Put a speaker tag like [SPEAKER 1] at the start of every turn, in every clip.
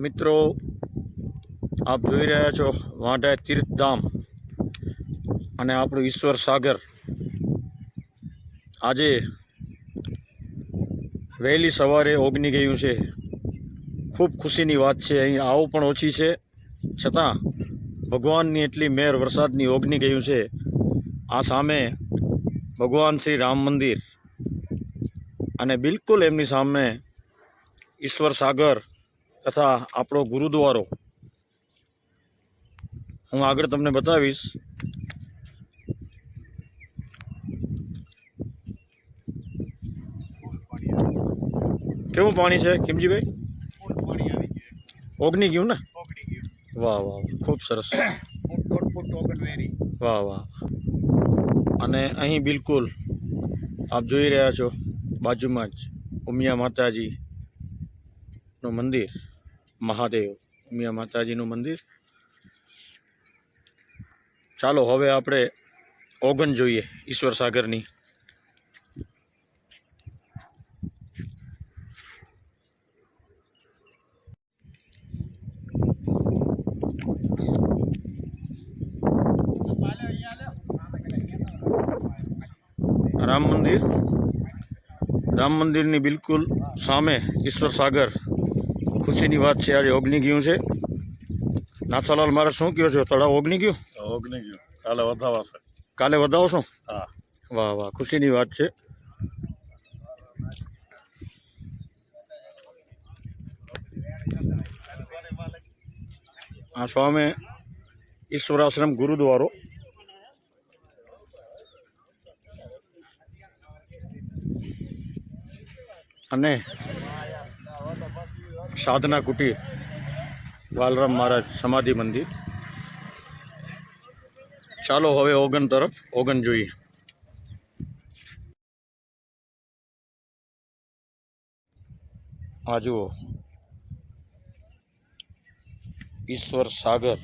[SPEAKER 1] મિત્રો, આપ જોઈ રહ્યા છો વાંઢા તીર્થધામ અને આપણું ઈશ્વર સાગર. આજે વહેલી સવારે ઓગની ગયું છે. ખૂબ ખુશીની વાત છે, અહીં આવું પણ ઓછી છે. છતાં, ભગવાનની એટલી મેર વરસાદની ઓગની ગયું છે. આ સામે ભગવાન શ્રી રામ મંદિર અને બિલકુલ એમની સામે ઈશ્વર સાગર તથા આપણો ગુરુદ્વારો. હું આગળ તમને બતાવીશ. કેવું પાણી છે
[SPEAKER 2] ખીમજીભાઈ?
[SPEAKER 1] ઓગની ગયું ને? વાહ વાહ ખૂબ સરસ. વાહ વાહ. અને અહીં બિલકુલ આપ જોઈ રહ્યા છો બાજુમાં જ ઉમિયા માતાજીનું મંદિર. મહાદેવ, મિયા માતાજીનું મંદિર. ચાલો, હવે આપણે ઓગન જોઈએ ઈશ્વર સાગરની. રામ મંદિર. રામ મંદિરની બિલકુલ સામે ઈશ્વર સાગર. ખુશીની વાત છે આજે ઓગની ગયું છે. નાથાલાલ મારે શું કહો છો? તળાવ ઓગની ગયું?
[SPEAKER 2] ઓગણી ગયું. કાલે વધાવા છે
[SPEAKER 1] કાલે વધાવશો?
[SPEAKER 2] હા.
[SPEAKER 1] વાહ વાહ ખુશીની વાત છે. આ સ્વામી ઈશ્વરાશ્રમ ગુરુદ્વારો. અને સાધના કુટીર વાલરામ મહારાજ સમાધિ મંદિર. ચાલો હવે ઓગન તરફ ઓગન જોઈએ. આ જુઓ. ઈશ્વર સાગર.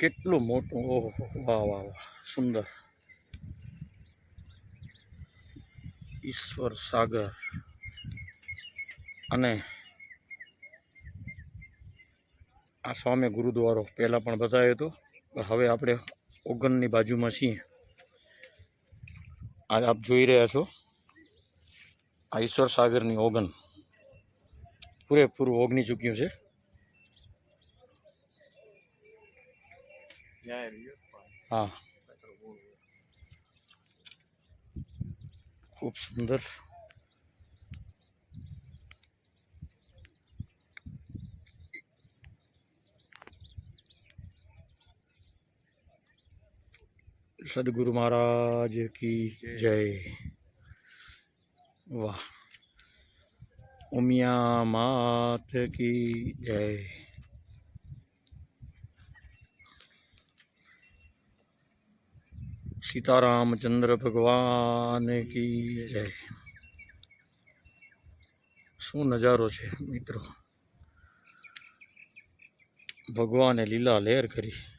[SPEAKER 1] કેટલું મોટું, ઓહો વાહ વાહ વાહ, સુંદર. ઈશ્વર સાગર. અને આ સ્વામી ગુરુદ્વારો પહેલાં પણ બતાવ્યો હતો. હવે આપણે ઓગણની બાજુમાં છીએ. આ આપ જોઈ રહ્યા છો આ ઈશ્વર સાગરની ઓગન પૂરેપૂરું ઓગની ચૂક્યું છે. હા. ખૂબ સુંદર સદગુરુ મહારાજ કી જય વાહ ઉમિયા માત કી જય સીતારામચંદ્ર ભગવાન કી જય શું નજારો છે, મિત્રો? ભગવાને લીલા લહેર કરી.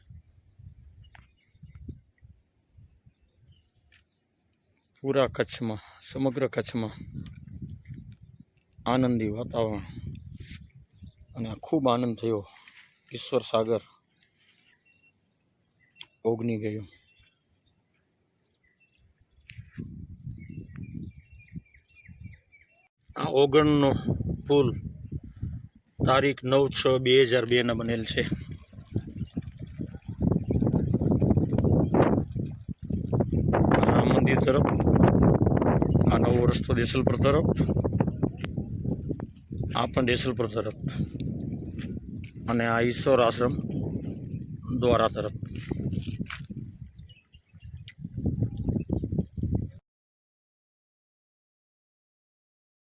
[SPEAKER 1] પૂરા કચ્છમાં, સમગ્ર કચ્છમાં આનંદી વાતાવરણ અને ખૂબ આનંદ થયો. ઈશ્વર સાગર ઓગની ગયું. આ ઓગણનો પુલ તારીખ નવ છ બે હજાર બેના બનેલ છે રામ મંદિર તરફ આ નવો રસ્તો દેસલપર તરફ. આ પણ દેસલપર તરફ. અને આ ઈશ્વર આશ્રમ દ્વારા તરફ.